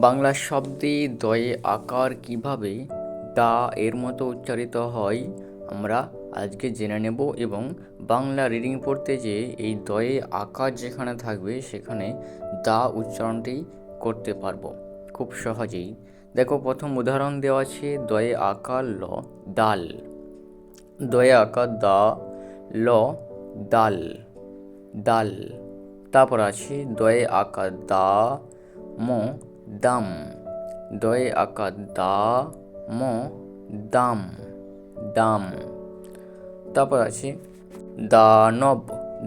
বাংলা শব্দে দয়ে আকার কীভাবে দা এর মতো উচ্চারিত হয়, আমরা আজকে জেনে নেব এবং বাংলা রিডিং পড়তে যে এই দয়ে আকার যেখানে থাকবে, সেখানে দা উচ্চারণটি করতে পারব। খুব সহজেই। দেখো, প্রথম উদাহরণ দেওয়া আছে, দয়ে আকার ল ডাল দয়ে আকার দা, ল ডাল ডাল তারপর আছে, দয়ে আকার দা, ম দাম। দয়ে আকার দা ম দাম। দাম। তারপর আছে দানব।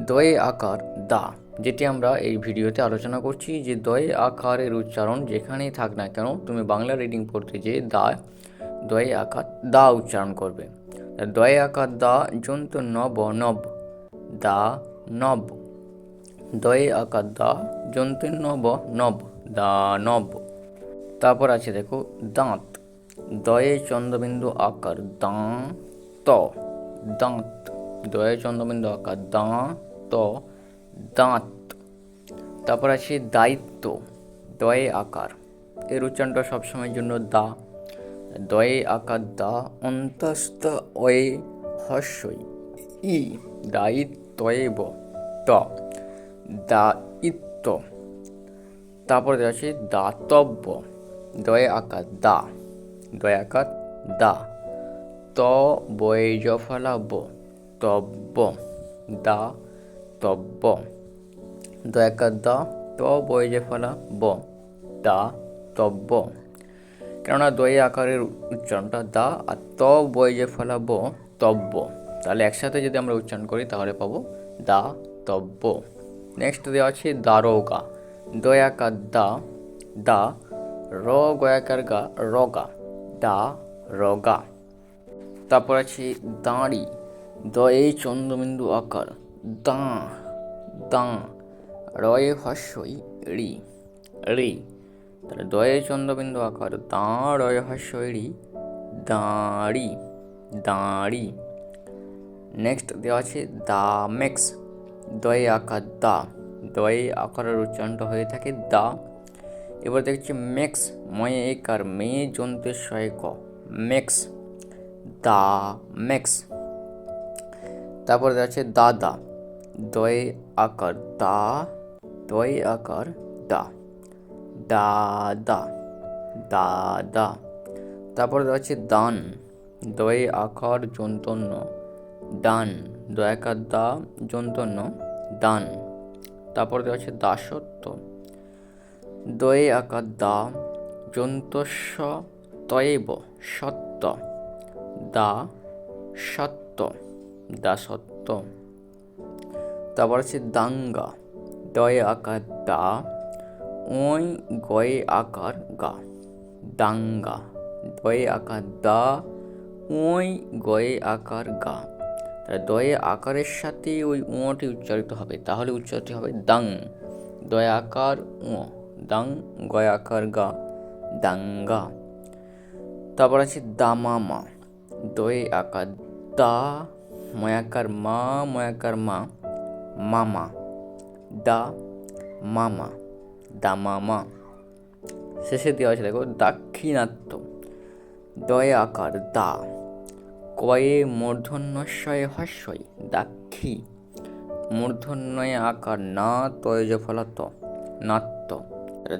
দয়ে আকার দা, যেটি আমরা এই ভিডিওতে আলোচনা করছি যে দয়ে আকারের উচ্চারণ যেখানেই থাক না কেন, তুমি বাংলা রিডিং পড়তে যে দা, দয়ে আকার দা উচ্চারণ করবে। দয়ে আকার দা জন্ত নব নব, দা নব। দয়ে আকার দা জন্তুর নব নব। দানব তারপর আছে দেখো দাঁত। দয়ে চন্দ্রবিন্দু আকার দাঁ ত। দাঁত। দয়ে চন্দ্রবিন্দু আকার দাঁ ত। দাঁত। তারপর আছে দায়িত্ব। দয়ে আকার। এর উচ্চারণটা সবসময়ের জন্য দা। দয়ে আকার দা অন্তস্থ অয়ে হস্যই। ই। দায়িত্বয়েব। ত। দায়িত্ব। তারপরে দেওয়া দাতব্য। দয়ে আকার, দা। দয়ে আকার, দা। ত, বয়ে জফলাব তব্য। দা, তব্য। দয়ে আকার, দা। ত, বয়ে জফলা ব দা, তব্য। কেননা দয়ে আকারের উচ্চারণটা দা আর ত, বয়ে যে ফলা ব তব্য। তাহলে একসাথে যদি আমরা উচ্চারণ করি তাহলে পাবো দা, তব্য। নেক্সট দেওয়া আছে দারোগা। দয়াকার দা দা র গয়াকার গা রগা, দা, রগা। তারপর আছে দাঁড়ি দয়ে চন্দ্রবিন্দু আকার, দাঁ দাঁ, রয়ে হস্যই রি রি। তাহলে দয়ে চন্দ্রবিন্দু আকার, দাঁ, রয়ে হস্যই রি, দাঁড়ি দাঁড়ি। নেক্সট দেওয়া আছে দামেক্স দয়ে আকার দা দয়ে আকারের উচ্চারণটা হয়ে থাকে দা। এবার দেখছি মেক্স, ময়ে এক আর মেয়ে জন্তে শয়ে ক। মেক্স, দা, মেক্স। তারপর আছে দাদা দয়ে আকার দা দয়ে আকার দা। দাদা দাদা। তারপর আছে দান দয়ে আকার যন্তন্য ডান দয়াকার দা, যন্তন্য, দান। তারপর দেওয়া আছে দাসত্ব। দয়ে আকার দা যন্তস্ব তয়েব সত্য দা সত্য দাসত্ব। তারপর আছে দাঙ্গা, দয়ে আকার দা ওই গয়ে আকার গা। দাঙ্গা, দয়ে আকার দা ওই গয়ে আকার গা। দয়ে আকারের সাথে ওই উঁটি উচ্চারিত হবে। তাহলে উচ্চারিত হবে দাং। দয়া আকার উঁ দাং, গয়ে আকার গা। দাঙ্গা। তারপর আছে দামামা। দয়ে আকার দা ময়াকার মা ময়াকার মা। মামা। দা, মামা। দামামা। শেষে দেওয়া আছে দেখো, দাক্ষিণাত্য। দয়ে আকার দা। কয়ে মূর্ধন্যশয়ে হস্যই দাক্ষী। মূর্ধন্যয়ে আকার না তয় ফলত নাত্য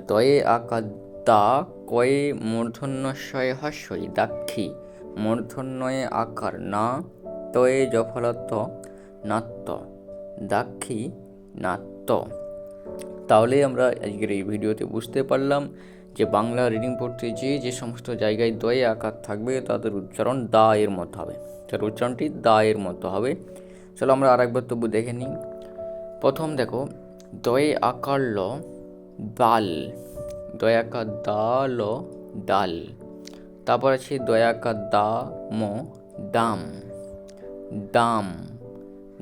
দয়ে আকার দা কয়ে মূর্ধন্যশয়ে হস্যই দাক্ষী। মূর্ধন্যয়ে আকার না তয়ে জফলত নাত্য দাক্ষী নাত্য তাহলে আমরা আজকের এই ভিডিওতে বুঝতে পারলাম যে বাংলা রিডিং পড়তে যে যে সমস্ত জায়গায় দয়ে আকার থাকবে, তাদের উচ্চারণ দা এর মতো হবে। তার উচ্চারণটি দা এর মতো হবে। চলো আমরা আর একবার তবু দেখে নিই। প্রথম দেখো, দয়ে আকার ল, বাল। দয়াকার দা ল, ডাল। তারপর আছে দয়াকার দা ম, দাম। দাম।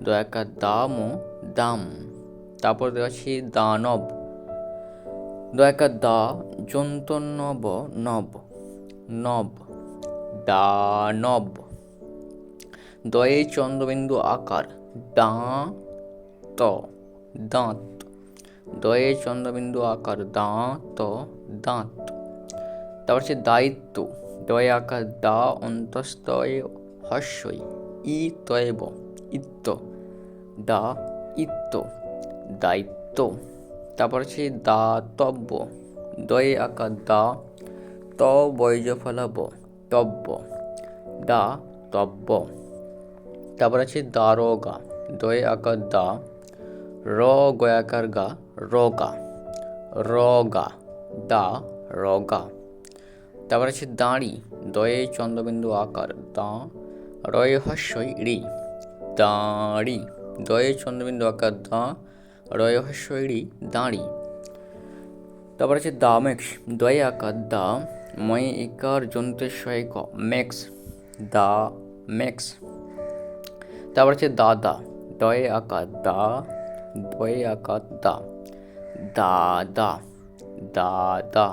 দয়াকার দা ম, দাম। তারপর আছে দানব। দয়াকার দা যন্তনব নব নব, দানব। দয়ে চন্দ্রবিন্দু আকার দাঁত দাঁত। দয়ে চন্দ্রবিন্দু আকার দাঁত দাঁত। তারপর হচ্ছে দায়িত্ব, দয়ে আকার, দা, অন্তস্তয়ে হস্যই, ই, তয়েব, ইত্ত, দা, ইত্ত, দায়িত্ব। তারপর হচ্ছে দাতব্য দয়ে আকার দা, ত বৈজ ফলাব, তব্য। দা, তব্য। তারপর আছে দারোগা দয়ে আকার দা, র গয়াকার গা রগা রগা দা রগা তারপর আছে দাঁড়ি। দয়ে চন্দ্রবিন্দু আকার দা, রয়ে হস্যই রি। দাঁড়ি। দয়ে চন্দ্রবিন্দু আকার দা রয়ে হস্যই দাঁড়ি। তারপর আছে দা মেক্স দয়ে আকার দা, ময় ইকার যন্ত্রেশ্বয় ক মেক্স দা মেক্স তারপর আছে দাদা দয়ে আকার দা, দয়ে আকার দা। দাদা দাদা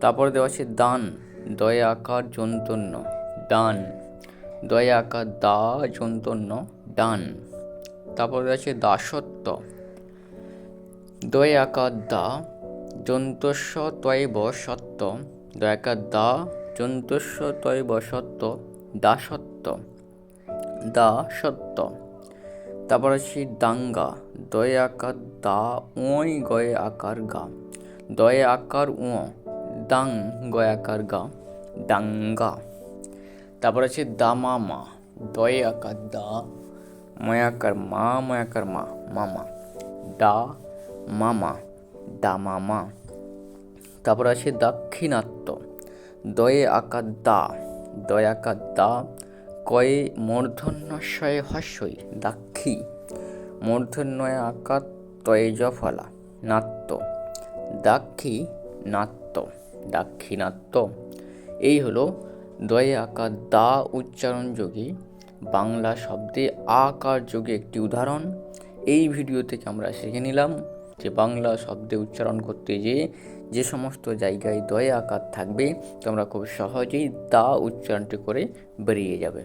তারপর দেওয়া আছে দান। দয়ে আকার জন্তন্য দান। দয়ে আকার দা, যন্তন্য ডান তারপর দেওয়া আছে দাসত্ব। দয়ে আকার দা যন্তস্ব তৈব সত্য দয়াকার দা যন্তস্ব তৈব সত্য দাসত্ব। দা সত্য তারপর আছে দাঙ্গা। দয়ে আকার দা ওই গয়ে আকার গা। দয়ে আকার ও দাং গয়ে আকার গা। দাঙ্গা। তারপর আছে দামামা। দয়ে আকার দা ময়াকার মা ময়াকার মা, মামা। দা মামা, দা মামা। তারপর আছে দাক্ষিণাত্য। দয়ে আকার দা, দয়ে আকার দা, কয়ে মূর্ধন্যশয়ে হস্যই, দাক্ষী। মূর্ধন্যয় আকার তয়ে জফলা, নাত্য। দাক্ষী, নাত্য, দাক্ষিণাত্য। এই হলো দয়ে আকার দা উচ্চারণ যোগে, বাংলা শব্দে আকার যোগে একটি উদাহরণ। এই ভিডিও থেকে আমরা শিখে নিলাম। যে বাংলা শব্দে উচ্চারণ করতে যেয়ে যে সমস্ত জায়গায় দয়া আকার থাকবে, তোমরা খুব সহজেই দা উচ্চারণটি করে বেরিয়ে যাবে।